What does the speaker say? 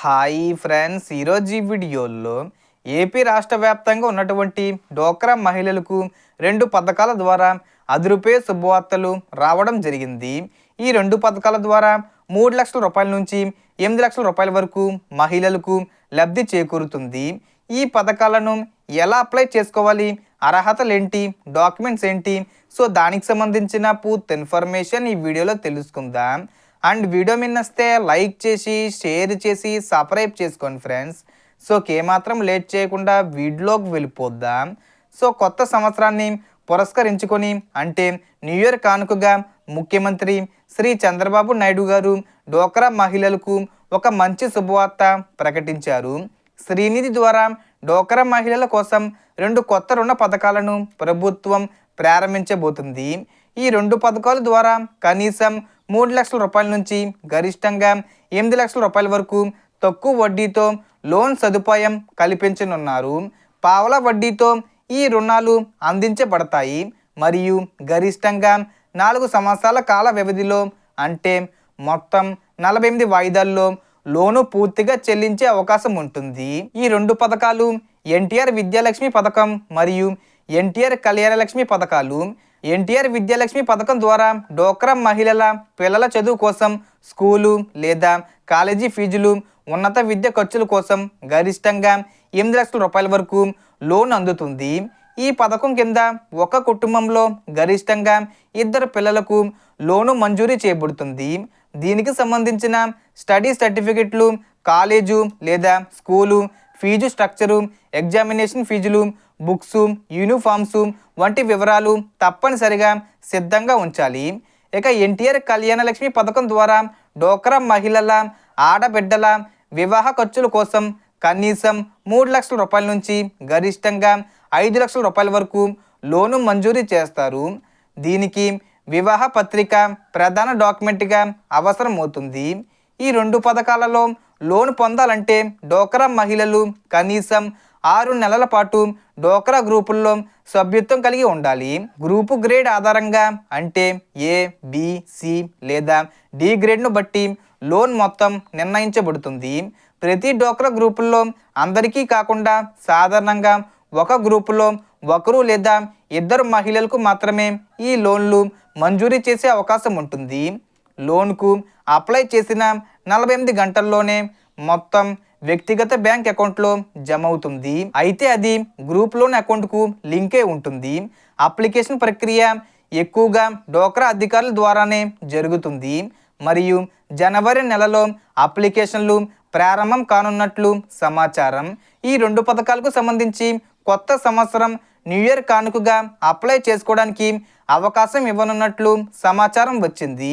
Hi friends ఈరోజు ఈ వీడియోలో ఏపీ రాష్ట్ర వ్యాప్తంగా ఉన్నటువంటి డోక్రా మహిళలకు రెండు పథకాల ద్వారా అదురుపే శుభవార్తలు రావడం జరిగింది. ఈ రెండు పథకాల ద్వారా మూడు లక్షల రూపాయల నుంచి ఎనిమిది లక్షల రూపాయల వరకు మహిళలకు లబ్ధి చేకూరుతుంది. ఈ పథకాలను ఎలా అప్లై చేసుకోవాలి? అర్హతలు ఏంటి? డాక్యుమెంట్స్ ఏంటి? సో దానికి సంబంధించిన పూర్తి ఇన్ఫర్మేషన్ ఈ వీడియోలో తెలుసుకుందాం. అండ్ వీడియో మిన్నస్తే లైక్ చేసి షేర్ చేసి సబ్స్క్రైబ్ చేసుకోండి ఫ్రెండ్స్. సో ఏమాత్రం లేట్ చేయకుండా వీడియోకి వెళ్ళిపోద్దాం. సో కొత్త సంవత్సరాన్ని పురస్కరించుకొని అంటే న్యూ ఇయర్ కానుకగా ముఖ్యమంత్రి శ్రీ చంద్రబాబు నాయుడు గారు డోక్రా మహిళలకు ఒక మంచి శుభవార్త ప్రకటించారు. శ్రీనిధి ద్వారా డోక్రా మహిళల కోసం రెండు కొత్త రుణ పథకాలను ప్రభుత్వం ప్రారంభించబోతుంది. ఈ రెండు పథకాల ద్వారా కనీసం మూడు లక్షల రూపాయల నుంచి గరిష్టంగా ఎనిమిది లక్షల రూపాయల వరకు తక్కువ వడ్డీతో లోన్ సదుపాయం కల్పించనున్నారు. పావల వడ్డీతో ఈ రుణాలు అందించబడతాయి. మరియు గరిష్టంగా నాలుగు సంవత్సరాల కాల వ్యవధిలో అంటే మొత్తం నలభై ఎనిమిది వాయిదాల్లో లోను పూర్తిగా చెల్లించే అవకాశం ఉంటుంది. ఈ రెండు పథకాలు ఎన్టీఆర్ విద్యాలక్ష్మి పథకం మరియు ఎన్టీఆర్ కళ్యాణలక్ష్మి పథకాలు ఎన్టీఆర్ విద్యాలక్ష్మి పథకం ద్వారా డోక్రా మహిళల పిల్లల చదువు కోసం స్కూలు లేదా కాలేజీ ఫీజులు ఉన్నత విద్య ఖర్చుల కోసం గరిష్టంగా ఎనిమిది లక్షల రూపాయల వరకు లోన్ అందుతుంది. ఈ పథకం కింద ఒక కుటుంబంలో గరిష్టంగా ఇద్దరు పిల్లలకు లోను మంజూరీ చేయబడుతుంది. దీనికి సంబంధించిన స్టడీ సర్టిఫికెట్లు కాలేజు లేదా స్కూలు ఫీజు స్ట్రక్చరు ఎగ్జామినేషన్ ఫీజులు బుక్స్ యూనిఫామ్స్ వంటి వివరాలు తప్పనిసరిగా సిద్ధంగా ఉంచాలి. ఇక ఎన్టీఆర్ కళ్యాణలక్ష్మి పథకం ద్వారా డోక్రా మహిళల ఆడబిడ్డల వివాహ ఖర్చుల కోసం కనీసం మూడు లక్షల రూపాయల నుంచి గరిష్టంగా ఐదు లక్షల రూపాయల వరకు లోను మంజూరీ చేస్తారు. దీనికి వివాహ పత్రిక ప్రధాన డాక్యుమెంట్గా అవసరం అవుతుంది. ఈ రెండు పథకాలలో లోన్ పొందాలంటే డోక్రా మహిళలు కనీసం ఆరు నెలల పాటు డోక్రా గ్రూపుల్లో సభ్యత్వం కలిగి ఉండాలి. గ్రూపు గ్రేడ్ ఆధారంగా అంటే ఏ బి సి లేదా డి గ్రేడ్ను బట్టి లోన్ మొత్తం నిర్ణయించబడుతుంది. ప్రతి డోక్రా గ్రూపుల్లో అందరికీ కాకుండా సాధారణంగా ఒక గ్రూపులో ఒకరు లేదా ఇద్దరు మహిళలకు మాత్రమే ఈ లోన్లు మంజూరీ చేసే అవకాశం ఉంటుంది. లోన్కు అప్లై చేసిన నలభై ఎనిమిది గంటల్లోనే మొత్తం వ్యక్తిగత బ్యాంక్ అకౌంట్లో జమ అవుతుంది. అయితే అది గ్రూప్ లోన్ అకౌంట్కు లింకే ఉంటుంది. అప్లికేషన్ ప్రక్రియ ఎక్కువగా డోక్రా అధికారుల ద్వారానే జరుగుతుంది. మరియు జనవరి నెలలో అప్లికేషన్లు ప్రారంభం కానున్నట్లు సమాచారం. ఈ రెండు పథకాలకు సంబంధించి కొత్త సంవత్సరం న్యూ ఇయర్ కానుకగా అప్లై చేసుకోవడానికి అవకాశం ఇవ్వనున్నట్లు సమాచారం వచ్చింది.